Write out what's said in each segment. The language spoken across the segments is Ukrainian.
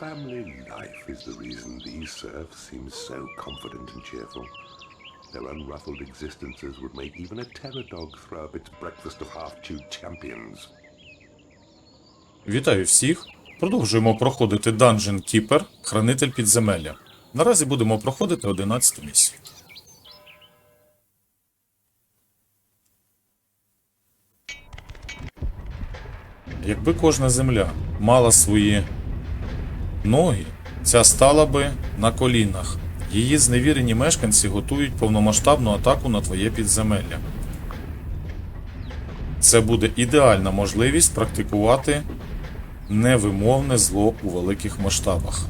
family life is the reason these serfs seem so confident and cheerful. Their unruffled existences would make even a terror dog throw up its breakfast of half-chewed champions. Вітаю всіх! Продовжуємо проходити Dungeon Keeper, хранитель підземелля. Наразі будемо проходити 11 місію. Якби кожна земля мала свої ноги, ця стала би на колінах. Її зневірені мешканці готують повномасштабну атаку на твоє підземелля. Це буде ідеальна можливість практикувати невимовне зло у великих масштабах.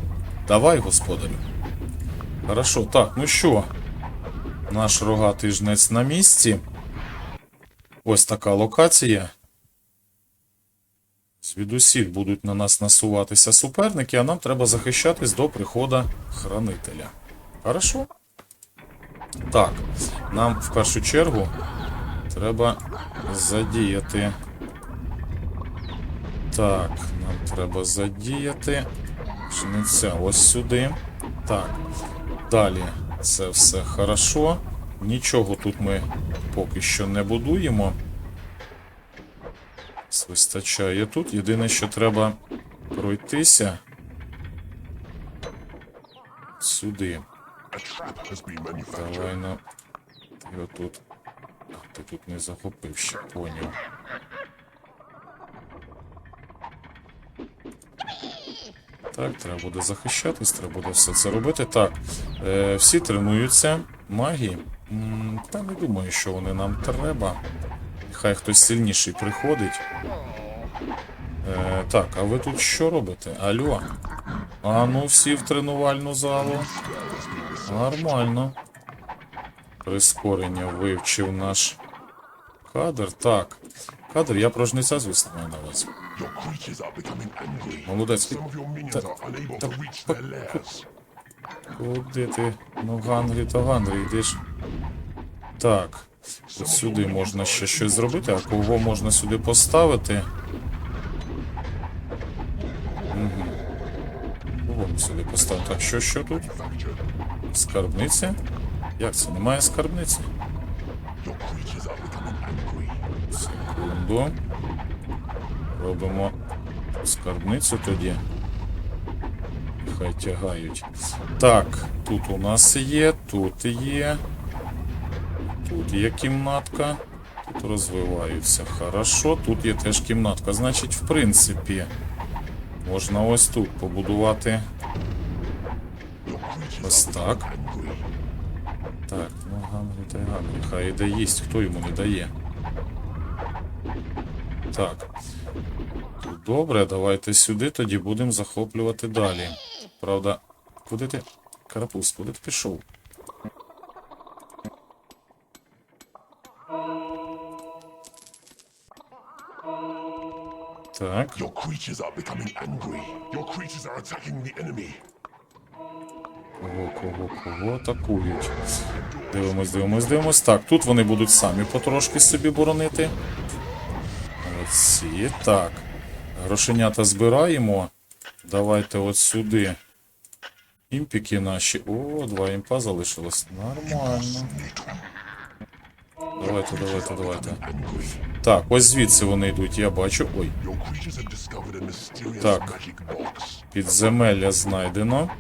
Давай, господарю. Хорошо, так, ну що? Наш рогатий жнець на місці. Ось така локація. Звідусіль будуть на нас насуватися суперники, а нам треба захищатись до приходу хранителя. Хорошо? Так, нам в першу чергу треба задіяти. Так, нам треба задіяти. Жниця ось сюди. Так. Далі це все хорошо. Нічого тут ми поки що не будуємо. Вистачає тут. Єдине, що треба пройтися. Сюди. Давай на. Ти отут. Ти тут не захопив ще, поняв. Так, треба буде захищатись, треба буде все це робити. Так, е, всі тренуються. Магії. М, Та не думаю, що вони нам треба. Хай хтось сильніший приходить. Е, так, а ви тут що робите? Алло? А ну всі в тренувальну залу. Нормально. Прискорення вивчив наш кадр. Так. Кадр, я про жниця, звісно, маю на увазі. Молодець. Та- та-. Куди ти? Ну, Ганрі та Ганрі, йдеш. Так. От сюди можна ще щось зробити, а кого можна сюди поставити? Угу. Кого сюди поставити? Так, що, що тут? Скарбниця? Як це? Немає скарбниці? Секунду. Робимо скарбницю тоді. Хай тягають. Так, тут у нас є, тут є. Тут є кімнатка. Тут розвиваються. Хорошо, тут є теж кімнатка. Значить, в принципі, можна ось тут побудувати. Ось так. Так, ну Гангрі та й Гангрі. Хай іде їсть, хто йому не дає. Так. Добре, давайте сюди, тоді будемо захоплювати далі. Правда, куди ти. Карапуз, куди ти пішов? Так. Your creatures are becoming angry. Your creatures are attacking the enemy. Кого, кого, кого атакують? Дивимось, дивимось, дивимось. Так, тут вони будуть самі потрошки собі боронити. Оці. Так. Грошенята збираємо. Давайте от сюди. Імпіки наші. О, два імпа залишилось. Нормально. Давайте, давайте, давайте. Так, ось звідси вони йдуть, я бачу. Ой, Так. Підземелля знайдено.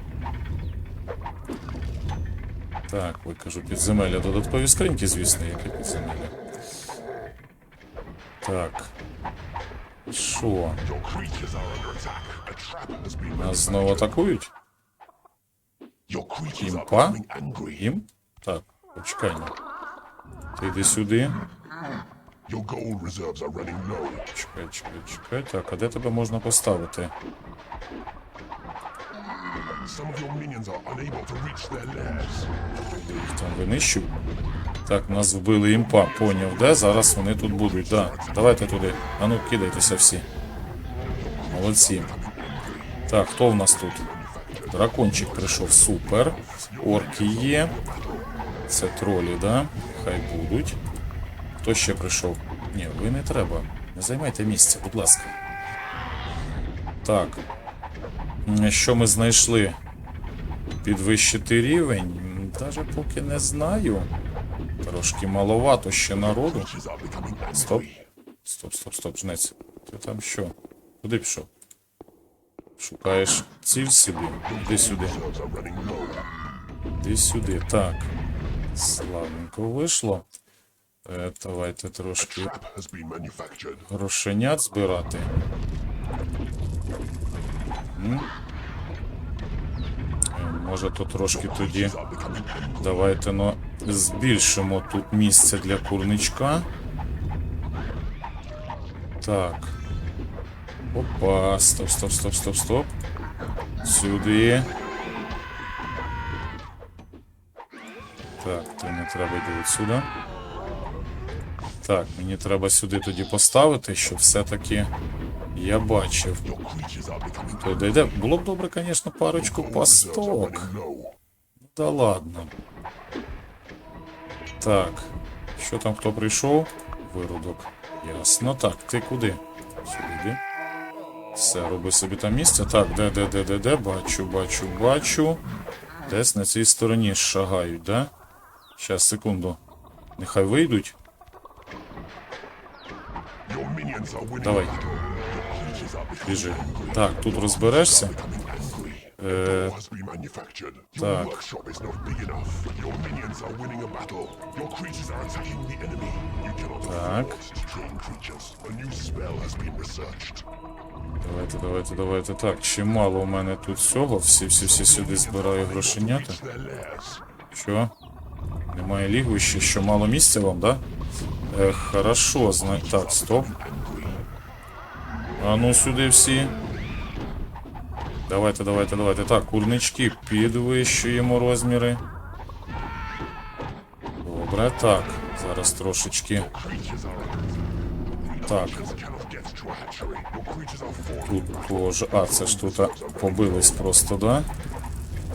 Так, ой, кажу, підземелля. Додаткові скриньки, звісно, яке підземелля. Так. Що? Нас знову атакують? Імпа? Їм? Так, почекай. Ти йди сюди. Чекай, чекай, чекай. Так, а де тебе можна поставити? Їх там винищу. Так, нас вбили імпа, поняв, де? Зараз вони тут будуть, да. Давайте туди. А ну, кидайтеся всі. Молодці. Так, хто в нас тут? Дракончик прийшов, супер. Орки є. Це тролі, да? Хай будуть. Хто ще прийшов? Ні, ви не треба. Не займайте місце, будь ласка. Так. Що ми знайшли? Підвищити рівень? Даже поки не знаю. Трошки маловато ще народу. Стоп. Стоп, стоп, стоп, жнець. Ти там що? Куди пішов? Шукаєш ціль собі? Іди сюди. Іди сюди. Так. Славненько вийшло. Е, давайте трошки грошенят збирати. Е, Може то трошки тоді. Давайте ну, збільшимо тут місце для курничка. Так. Опа, стоп, стоп, стоп, стоп, стоп. Сюди. Так, то не треба йти сюди. Так, мені треба сюди тоді поставити, щоб все-таки я бачив. То де, де? Було б добре, звісно, парочку пасток. Да ладно. Так. Що там хто прийшов? Виродок. Ясно. Так, ти куди? Сюди. Все, роби собі там місце. Так, де, де, де, де, де? Бачу, бачу, бачу. Десь на цій стороні шагають, да? Щас, секунду. Нехай вийдуть. Давай. Біжи. Так, тут розберешся. Е, так. Так. Давайте, давайте, давайте. Так, чимало у мене тут всього. Всі, всі, всі сюди збираю грошенята. Що? Немає лігвища, що мало місця вам, да? Е, хорошо, зна... Так, стоп. А ну сюди всі. Давайте, давайте, давайте. Так, курнички підвищуємо розміри. Добре, так. Зараз трошечки. Так, тут тоже. А, це ж тут побились просто, да?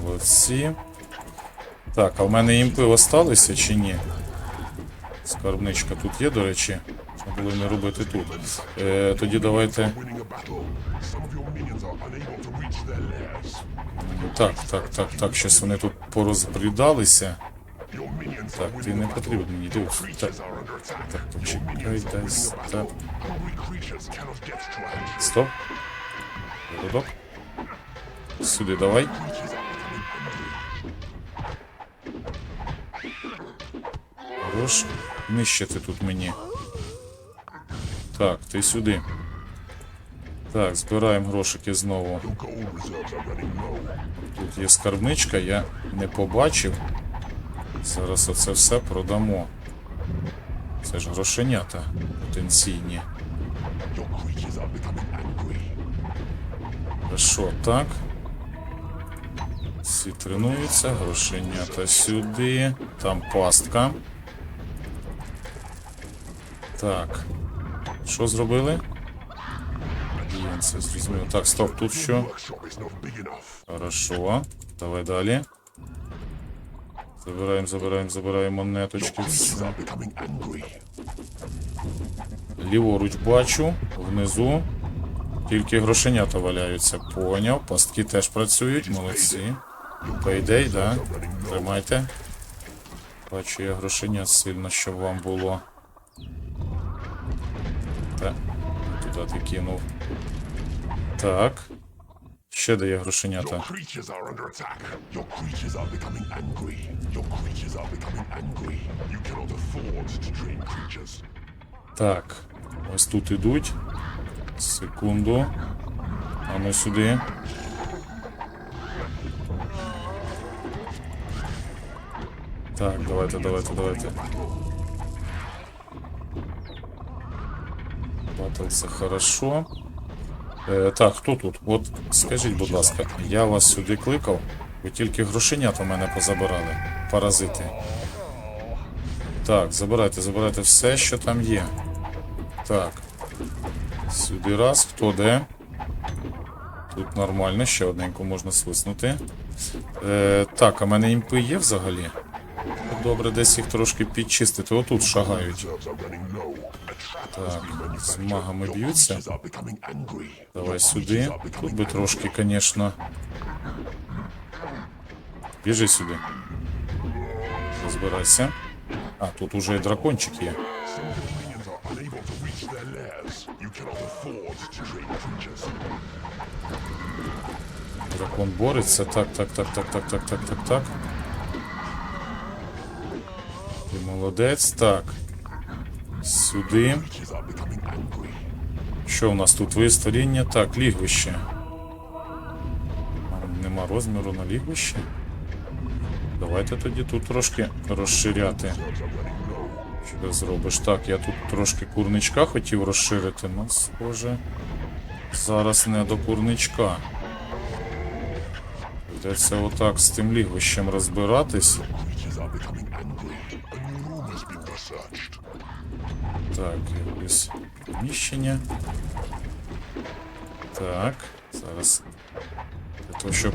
Молодці. Так, а в мене імпи осталися чи ні? Скарбничка тут є, до речі. Можна було не робити тут. Е, тоді давайте. Так, так, так, так. Щось вони тут порозбрідалися. Так, ти не потрібен мені. Так, так, почекай, дай. hatchery. Стоп. Городок. Сюди давай. Creatures are becoming angry. Хорош. Нищити тут мені. Так, ти сюди. Так, збираємо грошики знову. Тут є скарбничка, я не побачив. Зараз оце все продамо. Це ж грошенята потенційні. Хорошо, так. Всі тренуються, грошенята сюди. Там пастка. Так. Що зробили? Є, це зрозуміло. Так, стоп, тут що? Хорошо. Давай далі. Забираємо, забираємо, забираємо монеточки. Все. Ліворуч бачу, внизу. Тільки грошенята валяються. Поняв. Пастки теж працюють, молодці. Пейдей, да? Тримайте. Бачу я грошенят сильно, щоб вам було. You cannot afford to train creatures. Так. Ось тут ідуть. Секунду. А ну сюди. Так, давайте, давайте, давайте. Батл хорошо. Е, так, хто тут? От скажіть, будь ласка, я вас сюди кликав, ви тільки грошенят у мене позабирали. Паразити. Так, забирайте, забирайте все, що там є. Так. Сюди раз, хто де? Тут нормально, ще одненьку можна свиснути. Е, так, а мене імпи є взагалі? Добре, десь їх трошки підчистити. Отут шагають. Так, з магами б'ються. Давай сюди. Тут би трошки, звісно. Біжи сюди. Розбирайся. А, тут уже і дракончик є. Дракон бореться. Так, так, так, так, так, так, так, так, так. Ти молодець. Так. Сюди. Що у нас тут виставлення? Так, лігвище. Нема розміру на лігвище. Давайте тоді тут трошки розширяти. Що ти зробиш? Так, я тут трошки курничка хотів розширити, ну, схоже. Зараз не до курничка. Придеться отак з тим лігвищем розбиратись. Так, якесь приміщення. Так, зараз. Для того,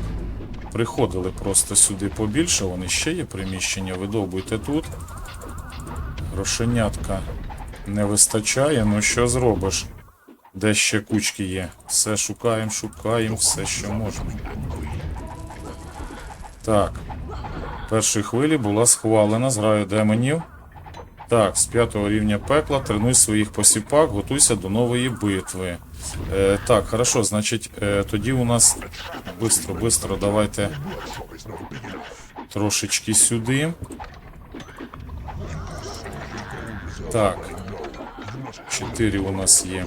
приходили просто сюди побільше, вони ще є приміщення, видовбуйте тут. Грошенятка не вистачає, ну що зробиш? Де ще кучки є? Все шукаємо, шукаємо, все, що можемо. Так. В першій хвилі була схвалена зграю демонів. Так, з п'ятого рівня пекла тренуй своїх посіпак, готуйся до нової битви. Е, так, хорошо, значить, е, тоді у нас бистро, бистро, давайте трошечки сюди. Так. Чотири у нас є.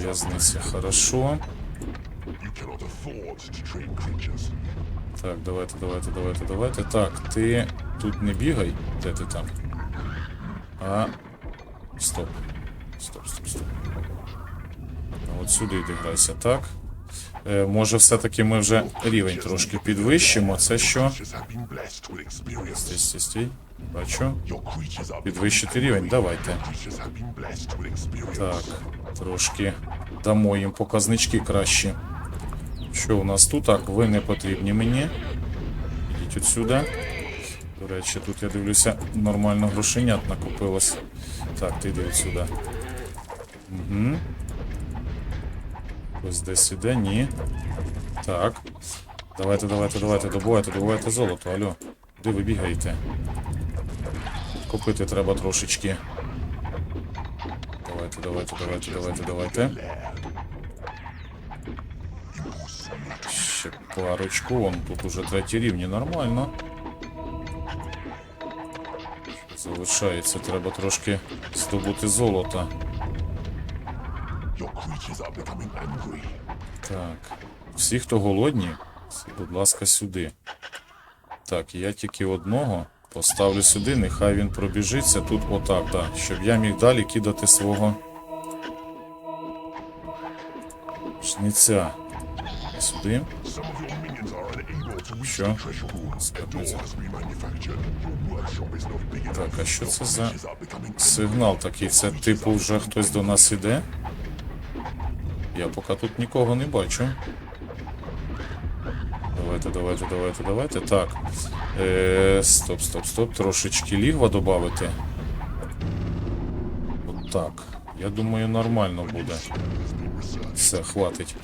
В'язниця, хорошо. Так, давайте, давайте, давайте, давайте. Так, ти тут не бігай. Де ти там? А. Стоп. Стоп, стоп, стоп. А от сюди йди грайся, так. Е, може, все-таки ми вже рівень трошки підвищимо. Це що? Стій, стій, стій. Бачу. Підвищити рівень, давайте. Так, трошки дамо їм показнички кращі. Що у нас тут? Так, ви не потрібні мені. Ідіть отсюди. До речі, тут я дивлюся, нормально грошенят накопилось. Так, ти йди отсюди. Угу. Ось десь іде, ні. Так. Давайте, давайте, давайте, добувайте, добувайте золото, алло. Де ви бігаєте? Копити треба трошечки. Давайте, давайте, давайте, давайте, давайте. Ще парочку, вон тут уже треті рівні, нормально. Залишається, треба трошки здобути золота. Так. Всі, хто голодні, будь ласка, сюди. Так, я тільки одного поставлю сюди, нехай він пробіжиться тут отак, да, щоб я міг далі кидати свого жниця. Сюди. Enough. Так, а що це за сигнал такий? Це типу вже хтось до нас іде? Я поки тут нікого не бачу. Давайте, давайте, давайте, давайте. Так. Е, стоп, стоп, стоп. Трошечки лігва додати. От так. Я думаю, нормально буде. Все, хватить.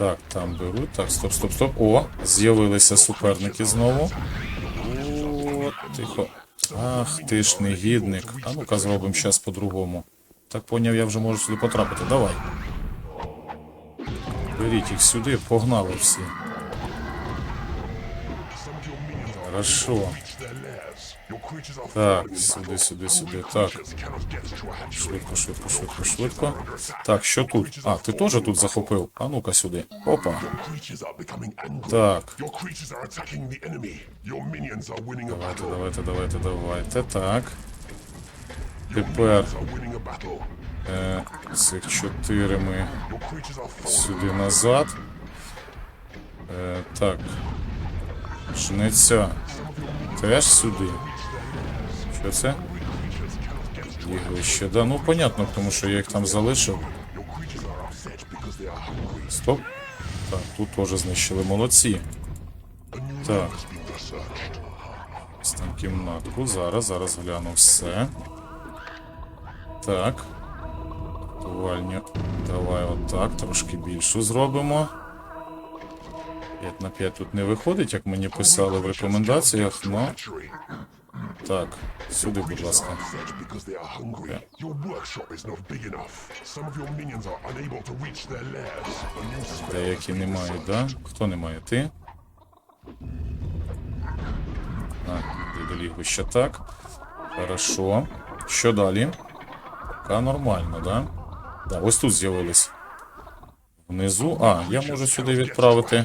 Так, там беруть. Так, стоп, стоп, стоп. О, з'явилися суперники знову. О, тихо. Ах, ти ж негідник. А ну-ка зробимо щас по-другому. Так поняв, я вже можу сюди потрапити. Давай. Беріть їх сюди, погнали всі. Хорошо. Так, сюди, сюди, сюди. Так. Швидко, швидко, швидко, швидко. Так, що тут? А, ти теж тут захопив? А ну-ка сюди. Опа. Так. Давайте, давайте, давайте, давайте. Так. Тепер. Е, цих чотири ми сюди назад. Е, так. Жнеця. Теж сюди. Що це? Ігрище. Да, ну понятно, тому що я їх там залишив. Стоп. Так, тут теж знищили. Молодці. Так. Ось там кімнатку. Зараз, зараз гляну все. Так. Актуальню. Давай отак, трошки більшу зробимо. 5 на 5 тут не виходить, як мені писали в рекомендаціях, Hatchery. Так, сюди, будь ласка. Деякі не мають, да? Хто не має? Ти? А, ти доліг ще так. Хорошо. Що далі? Пока нормально, да? Да, ось тут з'явились. Внизу. А, я можу сюди відправити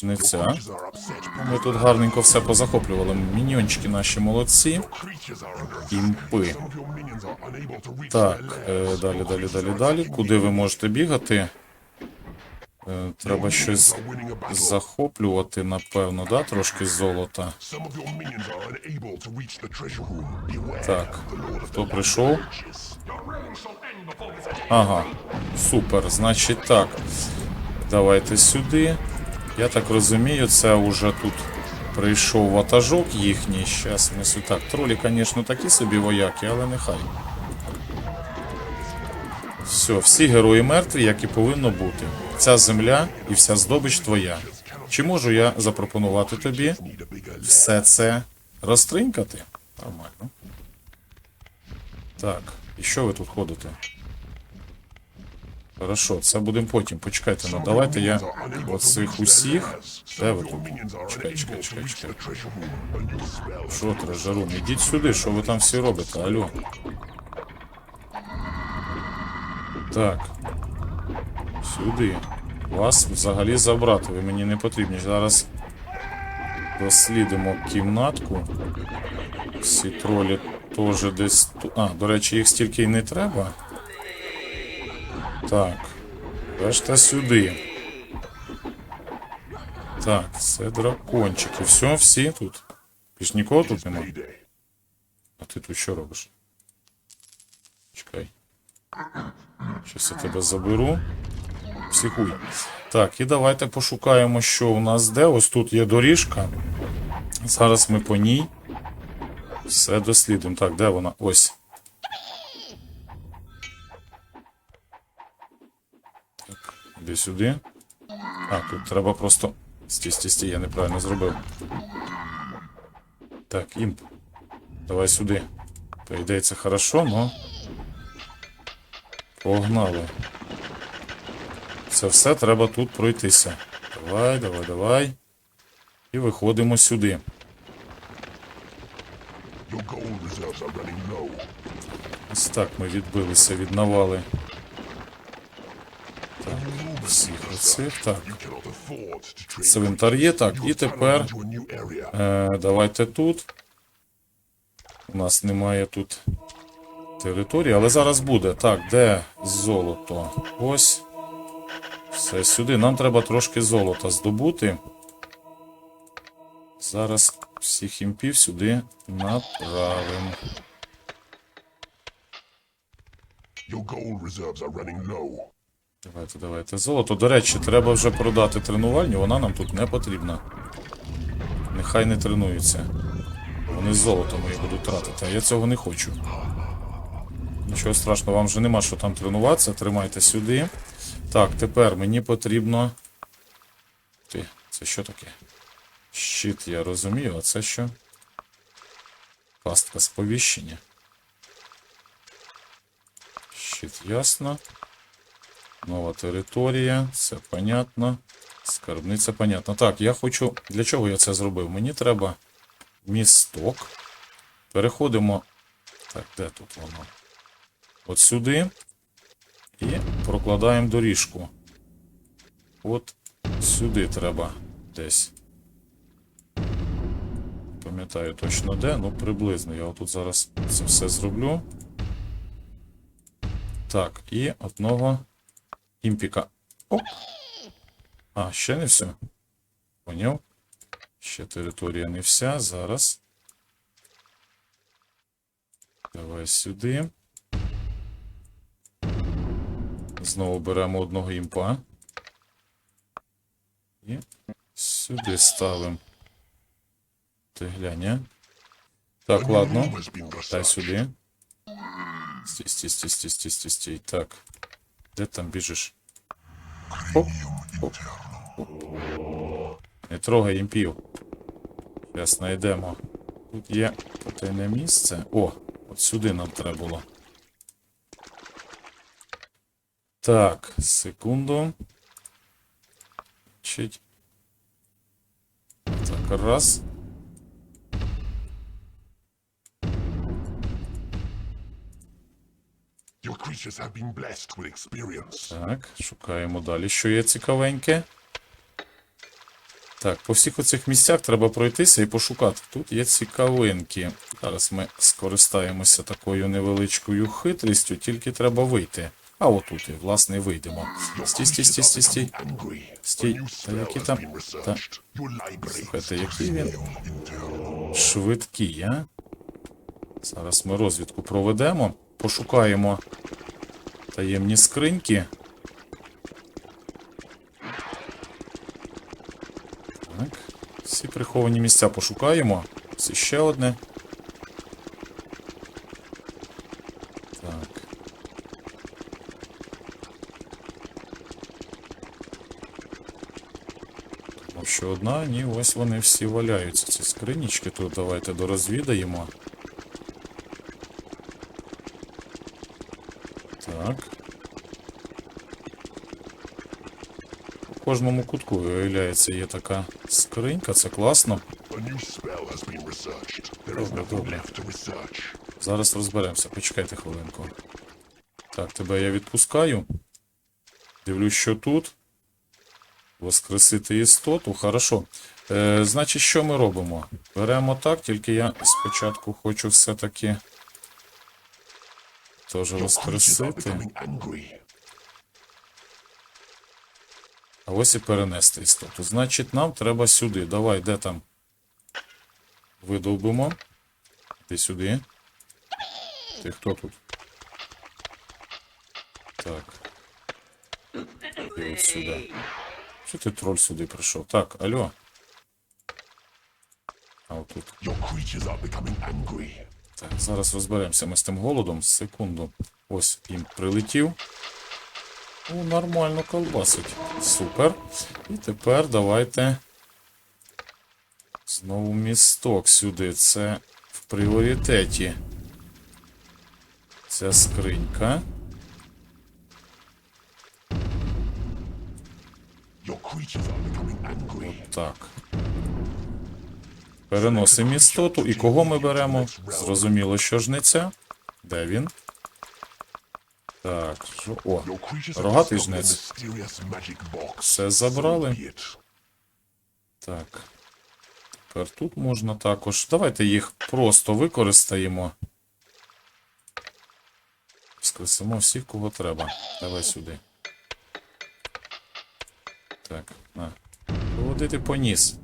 upset. Ми тут гарненько все позахоплювали. Міньйончики наші молодці. Імпи. Так, е, далі, далі, далі, далі. Куди ви можете бігати? Е, Треба щось захоплювати, напевно, да? Трошки золота. Так, хто прийшов? Ага, супер. Значить так. Давайте сюди. Я так розумію, це вже тут прийшов ватажок їхній. Щас ми сюди. Так, тролі, звісно, такі собі вояки, але нехай. Все, всі герої мертві, як і повинно бути. Ця земля і вся здобич твоя. Чи можу я запропонувати тобі все це розтринькати? Нормально. Так, і що ви тут ходите? Хорошо, це будемо потім. Почекайте, ну давайте я оцих усіх. Де ви тут? Чекай, чекай, чекай, чекай. Що, трежарун? Ідіть сюди, що ви там всі робите? Алло. Так. Сюди. Вас взагалі забрати. Ви мені не потрібні. Зараз дослідимо кімнатку. Всі тролі теж десь. А, до речі, їх стільки й не треба. Так. Решта сюди. Так, це дракончики. Все, всі тут. Більш нікого тут нема. А ти тут що робиш? Чекай. Щось я тебе заберу. Психуй. Так, і давайте пошукаємо, що у нас де. Ось тут є доріжка. Зараз ми по ній все дослідимо. Так, де вона? Ось. Іди сюди. А, тут треба просто. Стій, стій, стій, я неправильно зробив. Так, імп. Давай сюди. По ідеї це хорошо, но. Погнали. Це все треба тут пройтися. Давай, давай, давай. І виходимо сюди. Ось так ми відбилися від навали. Оцих. Так, цвинтар є. Так, і тепер е, давайте тут. У нас немає тут території, але зараз буде. Так, де золото? Ось. Все сюди. Нам треба трошки золота здобути. Зараз всіх імпів сюди направимо. Your gold reserves are running low. Давайте, давайте. Золото. До речі, треба вже продати тренувальню, вона нам тут не потрібна. Нехай не тренуються. Вони з золотом її будуть тратити, а я цього не хочу. Нічого страшного, вам вже нема що там тренуватися. Тримайте сюди. Так, тепер мені потрібно. Ти, це що таке? Щит, я розумію, а це що? Пастка сповіщення. Щит, ясно. Нова територія, все понятно. Скарбниця понятно. Так, я хочу. Для чого я це зробив? Мені треба місток. Переходимо. Так, де тут воно? От сюди. І прокладаємо доріжку. От сюди треба десь. Пам'ятаю точно де, ну приблизно. Я отут зараз це все зроблю. Так, і одного імпіка. Оп. А, ще не все. Поняв? Ще територія не вся. Зараз. Давай сюди. Знову беремо одного імпа. І сюди ставимо. Ти глянь, а? Так, ладно. Дай сюди. Стій, стій, стій, стій, стій, стій, стій. Так. Де там біжиш? Оп. Оп. Не трогай імпів. Зараз знайдемо. Тут є потайне місце. О, от сюди нам треба було. Так, секунду. Чить. Так, раз. Your creatures have been blessed with experience. Так, шукаємо далі, що є цікавеньке. Так, по всіх оцих місцях треба пройтися і пошукати. Тут є цікавинки. Зараз ми скористаємося такою невеличкою хитрістю, тільки треба вийти. А отут, і, власне, вийдемо. Стій, стій, стій, стій, стій. Стій. Та які там- та- Слухайте, який він швидкий, а? Зараз ми розвідку проведемо, пошукаємо таємні скриньки. Так, всі приховані місця пошукаємо. Це ще одне. Так. Тому одна, ні, ось вони всі валяються. Ці скринічки тут давайте дорозвідаємо. Так. У кожному кутку виявляється є така скринька, це класно. Добре. Зараз розберемося. Почекайте хвилинку. Так, тебе я відпускаю. Дивлюсь, що тут. Воскресити істоту. Хорошо. Е, значить, що ми робимо? Беремо так, тільки я спочатку хочу все-таки. Теж воскресити. becoming angry. А ось і перенести істоту. Значить, нам треба сюди. Давай, де там? Видовбимо. Ти сюди. Ти хто тут? Так. І от сюди. Що ти троль сюди прийшов? Так, алло. А отут. Так, зараз розберемося ми з тим голодом. Секунду. Ось він прилетів. О, нормально колбасить. Супер. І тепер давайте. Знову місток сюди. Це в пріоритеті. Ця скринька. Так. Переносимо істоту. І кого ми беремо? Зрозуміло, що ж не ця. Де він? Так, що- о, рогатий жнець. Все забрали. Так. Тепер тут можна також. Давайте їх просто використаємо. Скресимо всіх, кого треба. Давай сюди. Так, на. Куди ти поніс?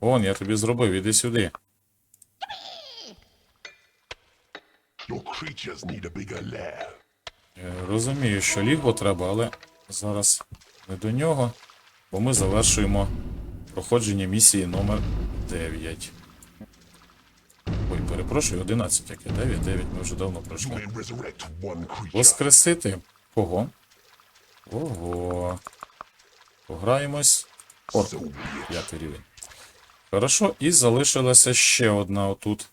Вон, я тобі зробив, іди сюди. Your creatures need a bigger lair. Е, Розумію, що лігво треба, але зараз не до нього, бо ми завершуємо проходження місії номер 9. Ой, перепрошую, 11, яке 9, 9 ми вже давно пройшли. Воскресити кого? Ого. Пограємось. It. п'ятий рівень. Хорошо, і залишилася ще одна отут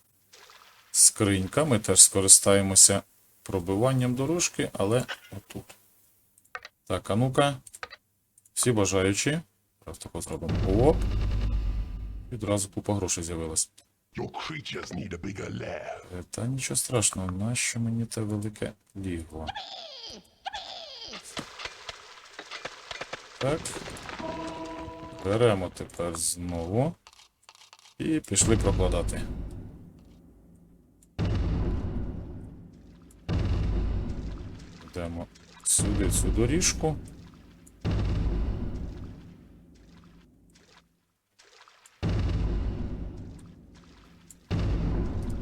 скринька. Ми теж скористаємося пробиванням дорожки, але отут. Так, а ну-ка. Всі бажаючі. Зараз тако зробимо. Оп. Відразу купа грошей з'явилась. Е, Та нічого страшного, нащо мені те велике лігво? Так. Беремо тепер знову. І пішли прокладати. Йдемо сюди цю доріжку.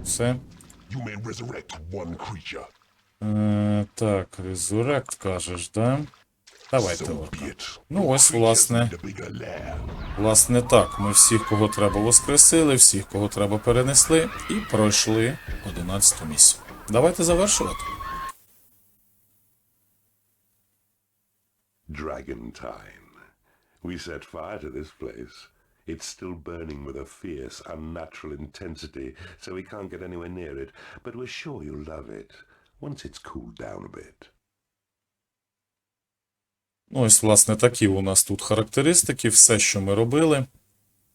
Все. You may resurrect one creature. Е, так, резурект кажеш, да? Давайте. Ну, ось, власне, власне так. Ми всіх, кого треба, воскресили, всіх, кого треба, перенесли, і пройшли 11 місію. Давайте завершувати. Dragontine. We set fire to this place. It's still burning with a fierce, unnatural intensity, so we can't get anywhere near it, but we're sure you'll love it once it's cooled down a bit. Ну, ось, власне, такі у нас тут характеристики, все, що ми робили,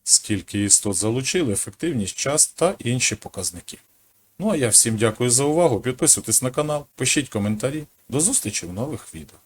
скільки істот залучили, ефективність, час та інші показники. Ну а я всім дякую за увагу. Підписуйтесь на канал, пишіть коментарі. До зустрічі в нових відео.